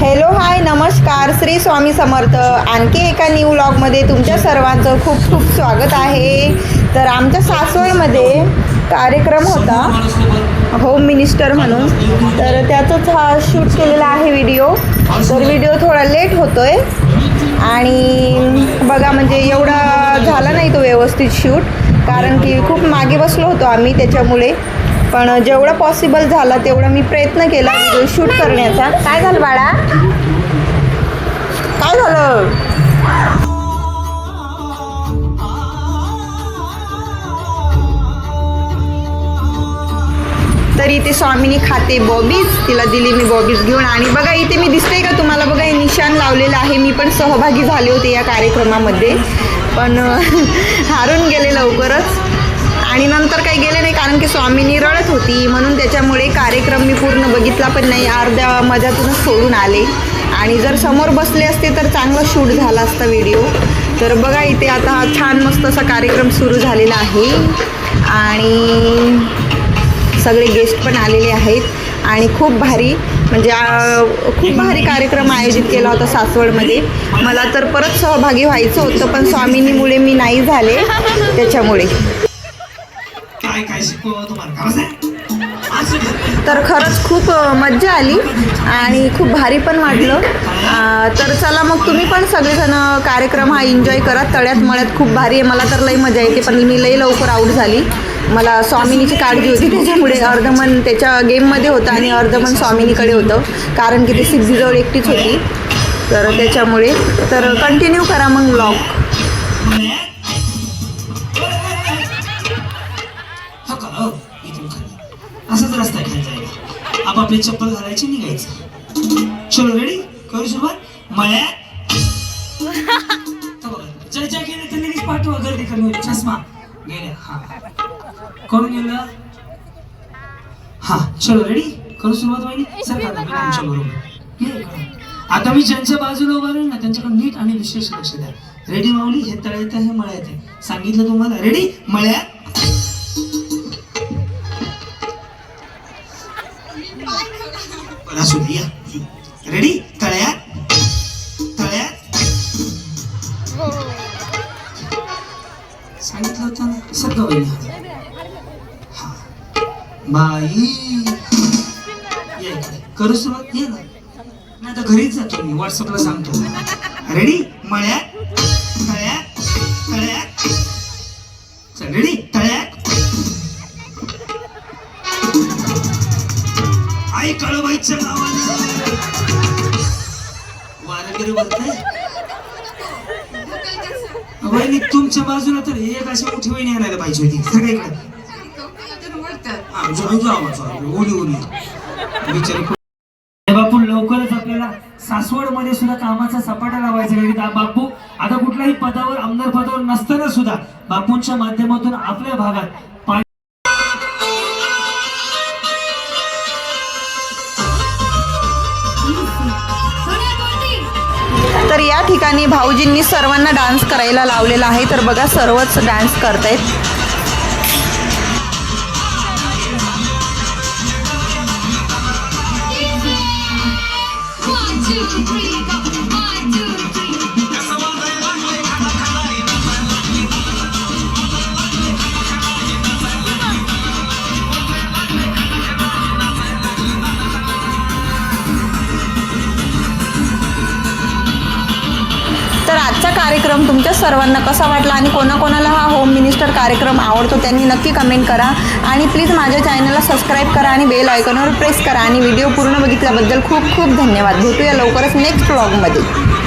Hello hi नमस्कार श्री स्वामी समर्थ. आणखी एका न्यू व्लॉगमध्ये तुमच्या सर्वांचं खूप खूप स्वागत आहे. तर आमच्या सासवडमध्ये कार्यक्रम होता. होम मिनिस्टर म्हणून. तर त्याचाच हा शूट केलेला आहे व्हिडिओ तर व्हिडिओ थोडा लेट होतोय. आणि बघा म्हणजे एवढा झाला नाही तो व्यवस्थित शूट कारण की खूप मागे बसलो होतो आम्ही त्याच्यामुळे. पण जेवढं पॉसिबल झालं तेवढं मी प्रयत्न केला व्हिडिओ शूट करण्याचा. काय झालं बाळा? काय झालं? तर इथे स्वामीनी खाते बॉबीज तिला दिली मी बॉबीज घेऊन. आणि बघा इथे मी दिसते का तुम्हाला? बघा हे निशाण लावलेलं आहे. मी पण सहभागी झाले होते या कार्यक्रमामध्ये. पण हारून गेले लवकरच. आणि नंतर काही गेले नाही कारण की स्वामीनी रडत होती. म्हणून त्याच्यामुळे कार्यक्रम मी पूर्ण बघितला पण नाही. अर्ध्या मध्यातूनच सोडून आले. आणि जर समोर बसले असते तर चांगला शूट झाला असता व्हिडिओ. तर बघा इथे आता हा छान मस्त असा कार्यक्रम सुरू झालेला आहे. आणि सगळे गेस्ट पण आलेले आहेत. आणि खूप भारी म्हणजे खूप भारी कार्यक्रम आयोजित केला होता सासवडमध्ये. मला तर परत सहभागी व्हायचं होतं पण स्वामिनीमुळे मी नाही झाले त्याच्यामुळे. काय काय तुम्हाला का असं तर खरंच खूप मज्जा आली आणि खूप भारी पण वाटलं. तर चला मग तुम्ही पण सगळेजण कार्यक्रम हा एन्जॉय करा. तळ्यात मळ्यात खूप भारी आहे. मला तर लई मजा येते पण मी लई लवकर आऊट झाली. मला स्वामिनीची काळजी होती. त्याच्यामुळे अर्धमन त्याच्या गेममध्ये होतं आणि अर्धमन स्वामिनीकडे होतं. कारण की ते सिद्धीजवळ एकटीच होती. तर त्याच्यामुळे तर कंटिन्यू करा मग ब्लॉग आपापली चप्पल घालायची निघायचं. चलो रेडी करू सुरुवात? बघा, ज्या ज्या गेले त्यांनी लगेच पाठवा. गर्दी कमी चष्मा. गेल्या. हा. कोण गेलं? हा. चलो रेडी करू सुरुवात व्हायली सर आमच्या बरोबर. आता मी ज्यांच्या बाजूला उभा राहील ना त्यांच्याकडे नीट आणि विशेष लक्ष द्या. रेडी माऊली? हे तळ येतं हे मळ्यात आहे. सांगितलं तुम्हाला. रेडी मळ्यात? बरं, असू दे रेडी तळ्यात. तळ्यात. सांगितलं होतं ना सगळं होईल. हा. बाई. ये इकडे. करू सुरुवात ये ना. नाही तर घरीच जातो मी व्हॉट्सअपला सांगतो. रेडी मळ्यात. आई कळबाईच्या गावाला. वारगिरी बोलताय वहिनी तुमच्या बाजूला तर एक अशी मोठी वहिनी आणायला पाहिजे होती सगळीकडे. आवाज ओली ओली बिचारी हे बापू लवकरच आपल्याला सासवडमध्ये सुद्धा कामाचा सपाटा लावायचा बापू आता कुठल्याही पदावर आमदार पदावर नसताना सुद्धा बापूंच्या माध्यमातून आपल्या भागात तर या ठिकाणी भाऊजींनी सर्वांना डान्स करायला लावलेला आहे. तर बघा सर्वच डान्स करतायत. सर्वांना कसा वाटला आणि कोणाकोणाला हा होम मिनिस्टर कार्यक्रम आवडतो त्यांनी नक्की कमेंट करा. आणि प्लीज माझ्या चॅनलला सबस्क्राईब करा आणि बेल आयकॉनवर प्रेस करा. आणि व्हिडिओ पूर्ण बघितल्याबद्दल खूप खूप धन्यवाद. भेटूया लवकरच नेक्स्ट ब्लॉगमध्ये